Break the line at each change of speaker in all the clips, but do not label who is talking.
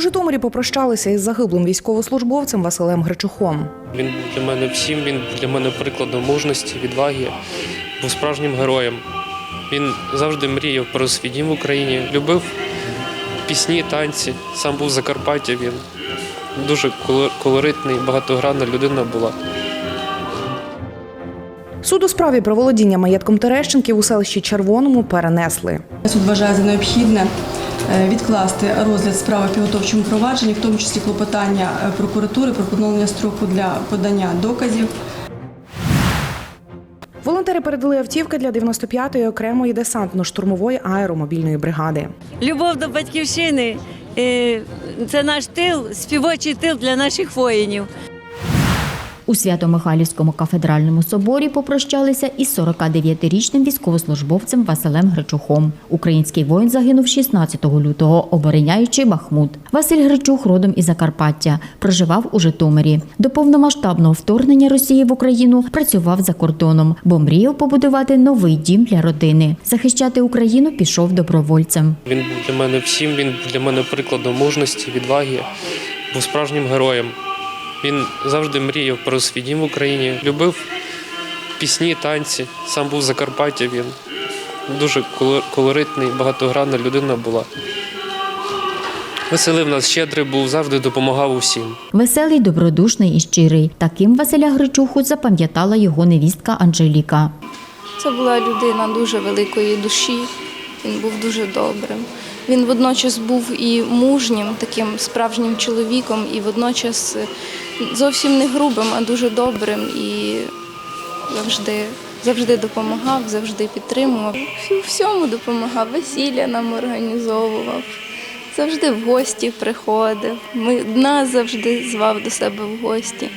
У Житомирі попрощалися із загиблим військовослужбовцем Василем Гречухом.
Він був для мене всім, він був для мене прикладом мужності, відваги, був справжнім героєм. Він завжди мріяв про свій дім в Україні, любив пісні, танці. Сам був з Закарпаття. Він дуже колоритний, багатогранна людина була.
Суд у справі про володіння маєтком Терещенків у селищі Червоному перенесли.
Суд вважає за необхідне відкласти розгляд справи в підготовчому провадженні, в тому числі клопотання е, прокуратури про поновлення строку для подання доказів.
Волонтери передали автівки для 95-ї окремої десантно-штурмової аеромобільної бригади.
Любов до батьківщини е, це наш тил, співочий тил для наших воїнів.
У Свято-Михайлівському кафедральному соборі попрощалися із 49-річним військовослужбовцем Василем Гречухом. Український воїн загинув 16 лютого, обороняючи Бахмут. Василь Гречух родом із Закарпаття, проживав у Житомирі. До повномасштабного вторгнення Росії в Україну працював за кордоном, бо мріяв побудувати новий дім для родини. Захищати Україну пішов добровольцем.
Він був для мене всім, він був для мене прикладом мужності, відваги, був справжнім героєм. Він завжди мріяв про свій дім в Україні, любив пісні, танці. Сам був з Закарпаття. Він дуже колоритний, багатогранна людина була. Веселив нас щедрий був, завжди допомагав усім.
Веселий, добродушний і щирий. Таким Василя Гречуху запам'ятала його невістка Анжеліка.
Це була людина дуже великої душі. Він був дуже добрим. Він водночас був і мужнім, таким справжнім чоловіком, і водночас зовсім не грубим, а дуже добрим і завжди, завжди допомагав, завжди підтримував. У всьому допомагав, весілля нам організовував, завжди в гості приходив. Ми, нас завжди звав до себе в гості.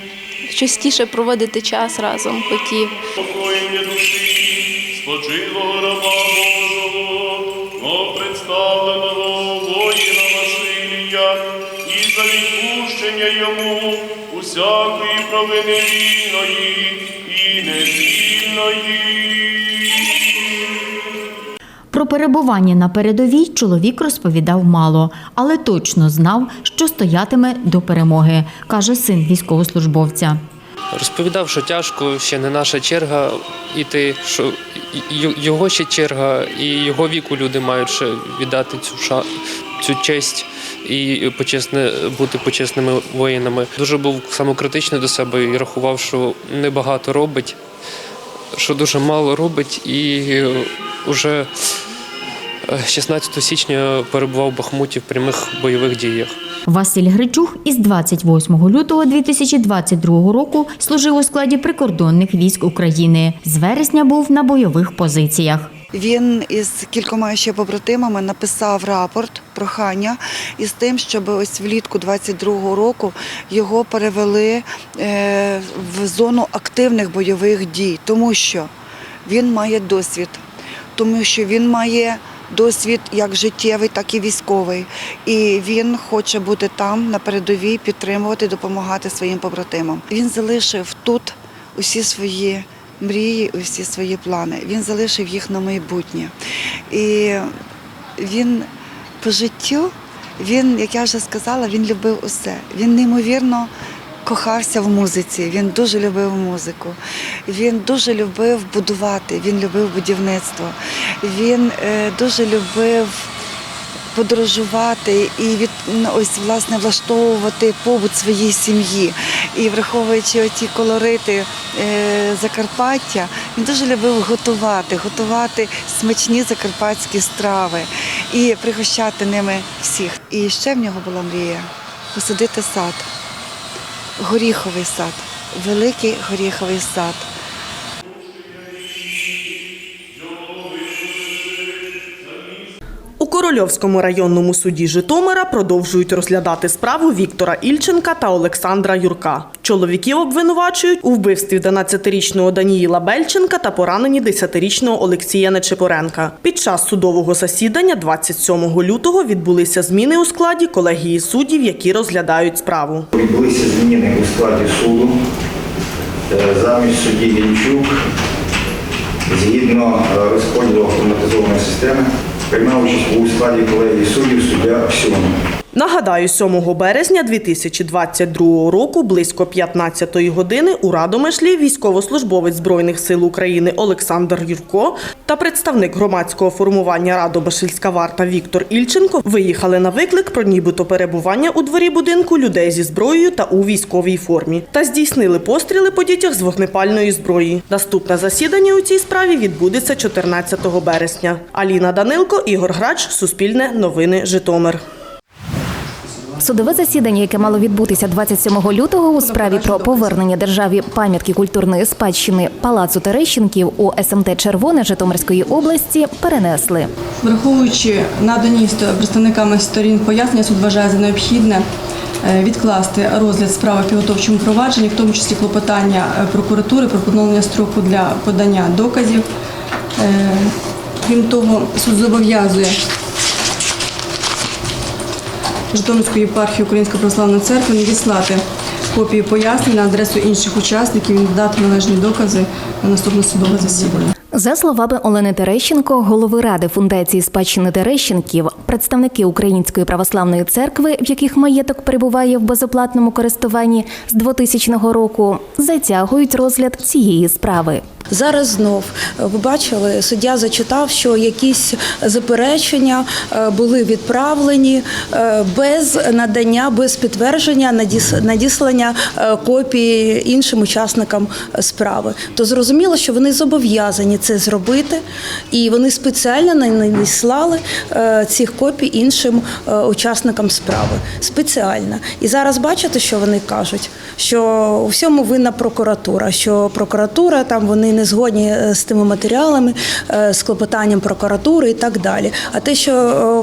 Частіше проводити час разом хотів.
Покоєння душі, спочилого раба Божого, но представленого воїна Василія, і за відпущення йому усякої провини вільної і невільної.
Про перебування на передовій чоловік розповідав мало, але точно знав, що стоятиме до перемоги, каже син військовослужбовця.
Розповідав, що тяжко, ще не наша черга іти, що його ще черга, і його віку люди мають ще віддати цю ша, цю честь і почесне бути почесними воїнами. Дуже був самокритичний до себе і рахував, що небагато робить, що дуже мало робить, і вже 16 січня перебував в Бахмуті в прямих бойових діях.
Василь Гричух із 28 лютого 2022 року служив у складі прикордонних військ України. З вересня був на бойових позиціях.
Він із кількома ще побратимами написав рапорт прохання із тим, щоб ось влітку 22-го року його перевели е, в зону активних бойових дій, тому що він має досвід, тому що він має досвід як життєвий, так і військовий. І він хоче бути там на передовій, підтримувати, допомагати своїм побратимам. Він залишив тут усі свої мрії, усі свої плани. Він залишив їх на майбутнє. І він по життю, він, як я вже сказала, він любив усе. Він неймовірно кохався в музиці, він дуже любив музику. Він дуже любив будувати, він любив будівництво. Він е, дуже любив подорожувати і від ну, ось власне влаштовувати побут своїй сім'ї. І враховуючи оці колорити е, Закарпаття, він дуже любив готувати, готувати смачні закарпатські страви і пригощати ними всіх. І ще в нього була мрія посадити сад, горіховий сад, великий горіховий сад.
Корольовському районному суді Житомира продовжують розглядати справу Віктора Ільченка та Олександра Юрка. Чоловіків обвинувачують у вбивстві 12-річного Даніїла Бельченка та пораненні 10-річного Олексія Нечепоренка. Під час судового засідання 27 лютого відбулися зміни у складі колегії суддів, які розглядають справу.
Відбулися зміни у складі суду. Е, Замість судді Лінчук, згідно е, розподілу автоматизованої системи, приймав участь у складі колегії суддів суддя Всьон.
Нагадаю, 7 березня 2022 року близько 15-ї години у Радомишлі військовослужбовець Збройних сил України Олександр Юрко та представник громадського формування Радомишльська варта Віктор Ільченко виїхали на виклик про нібито перебування у дворі будинку людей зі зброєю та у військовій формі та здійснили постріли по дітях з вогнепальної зброї. Наступне засідання у цій справі відбудеться 14 березня. Аліна Данилко, Ігор Грач, Суспільне новини Житомир.
Судове засідання, яке мало відбутися 27 лютого у справі про повернення державі пам'ятки культурної спадщини Палацу Терещенків у СМТ Червоне Житомирської області, перенесли.
Враховуючи надані представниками сторін пояснення, суд вважає за необхідне е, відкласти розгляд справи в підготовчому провадженні, в тому числі клопотання е, прокуратури про поновлення строку для подання доказів. Е, Крім того, суд зобов'язує Житомирської єпархії Української православної церкви надіслати копії пояснень на адресу інших учасників і надати належні докази на наступне судове засідання.
За словами Олени Терещенко, голови ради фундації спадщини Терещенків, представники Української православної церкви, в яких маєток перебуває в безоплатному користуванні з 2000 року, затягують розгляд цієї справи.
Зараз знов е, ви бачили, суддя зачитав, що якісь заперечення е, були відправлені е, без надання, без підтвердження надіс- надіслання копії іншим учасникам справи. То зрозуміло, що вони зобов'язані це зробити, і вони спеціально не надіслали цих іншим е, учасникам справи. Спеціально. І зараз бачите, що вони кажуть, що у всьому винна прокуратура, що прокуратура там вони не згодні е, з тими матеріалами, е, з клопотанням прокуратури і так далі. А те, що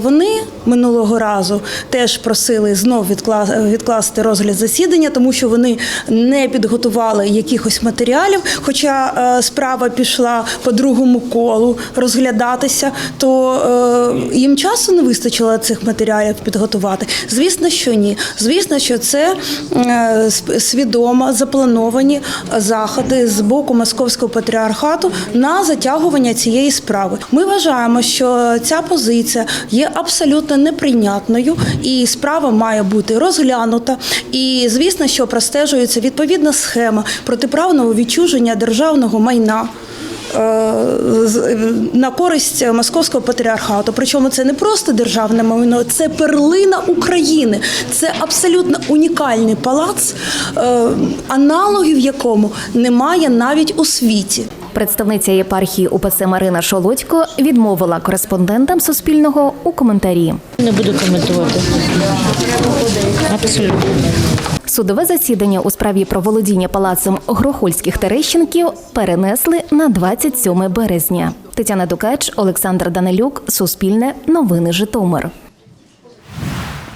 вони минулого разу теж просили знов відкла- відкласти розгляд засідання, тому що вони не підготували якихось матеріалів, хоча справа пішла по другому колу розглядатися, то їм часу не вистачило цих матеріалів підготувати. Звісно, що ні. Звісно, що це е, свідомо заплановані заходи з боку московського патріархату на затягування цієї справи. Ми вважаємо, що ця позиція є абсолютно неприйнятною, і справа має бути розглянута. І звісно, що простежується відповідна схема протиправного відчуження державного майна. Е, На користь московського патріархату. Причому це не просто державне майно, це перлина України. Це абсолютно унікальний палац, е, аналогів якому немає навіть у світі.
Представниця єпархії УПЦ Марина Шолодько відмовила кореспондентам Суспільного у коментарі.
Не буду коментувати. Абсолютно.
Судове засідання у справі про володіння палацем Грохольських Терещенків перенесли на 27 березня. Тетяна Дукач, Олександр Данилюк, Суспільне, Новини Житомир.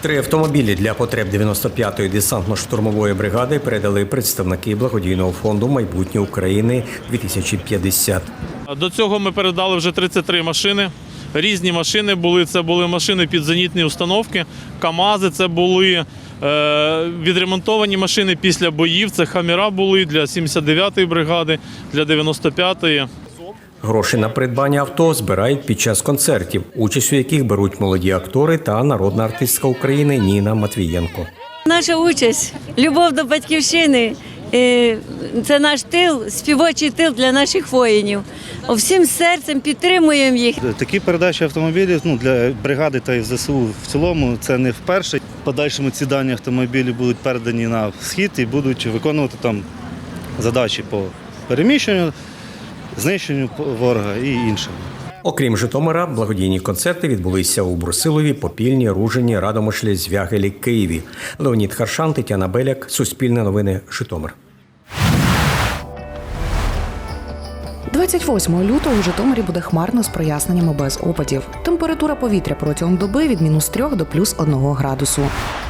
Три автомобілі для потреб 95-ї десантно-штурмової бригади передали представники благодійного фонду майбутнє України 2050.
До цього ми передали вже 33 машини. Різні машини були. Це були машини під зенітні установки, КАМАЗи, це були відремонтовані машини після боїв. Це хаміра були для 79-ї бригади, для 95-ї.
Гроші на придбання авто збирають під час концертів, участь у яких беруть молоді актори та народна артистка України Ніна Матвієнко.
Наша участь, любов до батьківщини. Це наш тил, співочий тил для наших воїнів. Всім серцем підтримуємо їх.
Такі передачі автомобілів ну, для бригади та ЗСУ в цілому це не вперше. В Подальшому ці дані автомобілів будуть передані на схід і будуть виконувати там задачі по переміщенню, знищенню ворога і іншим.
Окрім Житомира, благодійні концерти відбулися у Брусилові, Попільні, Ружині, Радомишлі, Звягелі, Києві. Леонід Харшан, Тетяна Беляк, Суспільне новини, Житомир.
28 лютого у Житомирі буде хмарно з проясненнями без опадів. Температура повітря протягом доби від мінус 3 до плюс 1 градусу.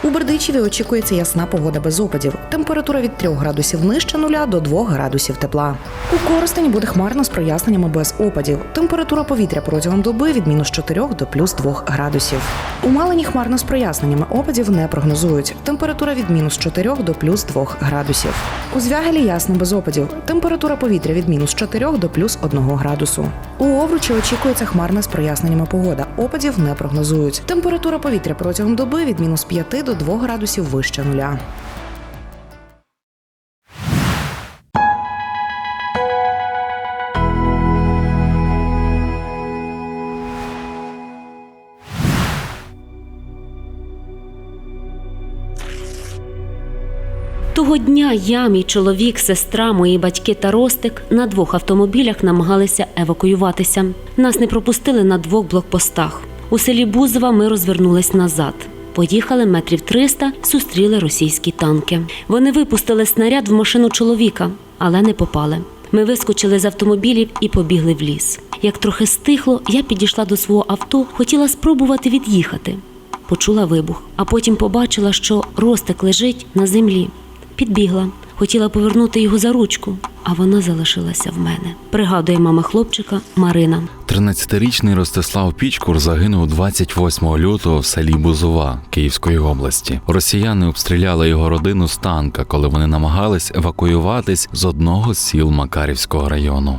У Бердичеві очікується ясна погода без опадів. Температура від 3 градусів нижче нуля до 2 градусів тепла. У Коростені буде хмарно з проясненнями без опадів. Температура повітря протягом доби від мінус 4 до плюс 2 градусів. У Малині хмарно з проясненнями опадів не прогнозують. Температура від мінус 4 до плюс 2 градусів. У Звягелі ясно без опадів. Температура повітря від мінус 4 до плюс 1 градусу. У Овручі очікується хмарна з проясненнями погода. Опадів не прогнозують. Температура повітря протягом доби від мінус 5 до 2 градусів вище нуля.
Того дня я, мій чоловік, сестра, мої батьки та Ростик на двох автомобілях намагалися евакуюватися. Нас не пропустили на двох блокпостах. У селі Бузова ми розвернулись назад. Поїхали метрів 300, зустріли російські танки. Вони випустили снаряд в машину чоловіка, але не попали. Ми вискочили з автомобілів і побігли в ліс. Як трохи стихло, я підійшла до свого авто, хотіла спробувати від'їхати. Почула вибух, а потім побачила, що Ростик лежить на землі. Підбігла, хотіла повернути його за ручку, а вона залишилася в мене. Пригадує мама хлопчика Марина.
13-річний Ростислав Пічкур загинув 28 лютого в селі Бузова Київської області. Росіяни обстріляли його родину з танка, коли вони намагались евакуюватись з одного з сіл Макарівського району.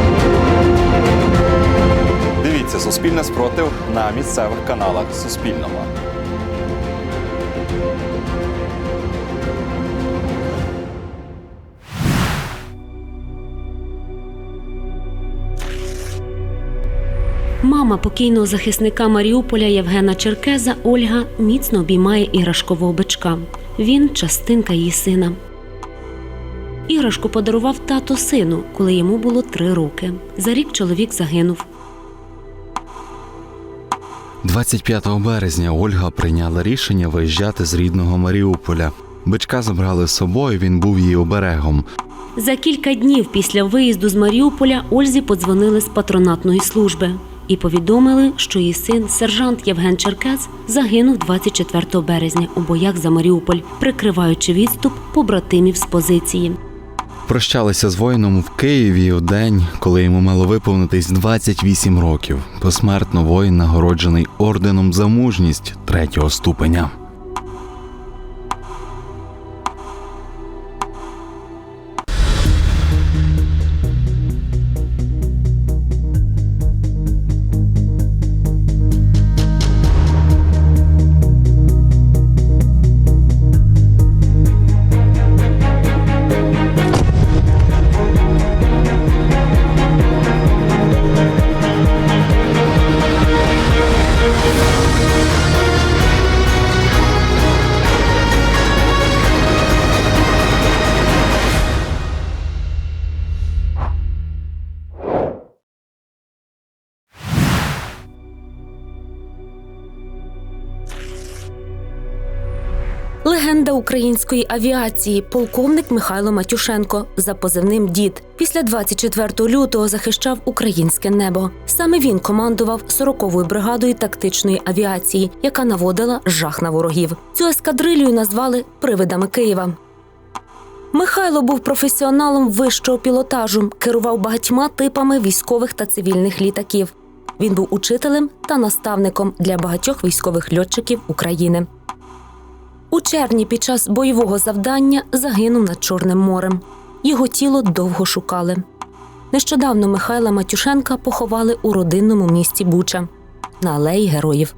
Дивіться Суспільне спротив на місцевих каналах Суспільного.
Мама покійного захисника Маріуполя Євгена Черкеза Ольга міцно обіймає іграшкового бичка. Він частинка її сина. Іграшку подарував тато сину, коли йому було три роки. За рік чоловік загинув.
25 березня Ольга прийняла рішення виїжджати з рідного Маріуполя. Бичка забрали з собою, він був її оберегом.
За кілька днів після виїзду з Маріуполя Ользі подзвонили з патронатної служби і повідомили, що її син, сержант Євген Черкес, загинув 24 березня у боях за Маріуполь, прикриваючи відступ побратимів з позиції.
Прощалися з воїном в Києві у день, коли йому мало виповнитись 28 років. Посмертно воїн нагороджений орденом за мужність третього ступеня.
Легенда української авіації, полковник Михайло Матюшенко за позивним Дід. Після 24 лютого захищав українське небо. Саме він командував 40-ю бригадою тактичної авіації, яка наводила жах на ворогів. Цю ескадрилью назвали Привидами Києва. Михайло був професіоналом вищого пілотажу, керував багатьма типами військових та цивільних літаків. Він був учителем та наставником для багатьох військових льотчиків України. У червні під час бойового завдання загинув над Чорним морем. Його тіло довго шукали. Нещодавно Михайла Матюшенка поховали у родинному місті Буча на алеї героїв.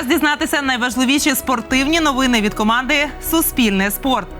час дізнатися найважливіші спортивні новини від команди Суспільне спорт.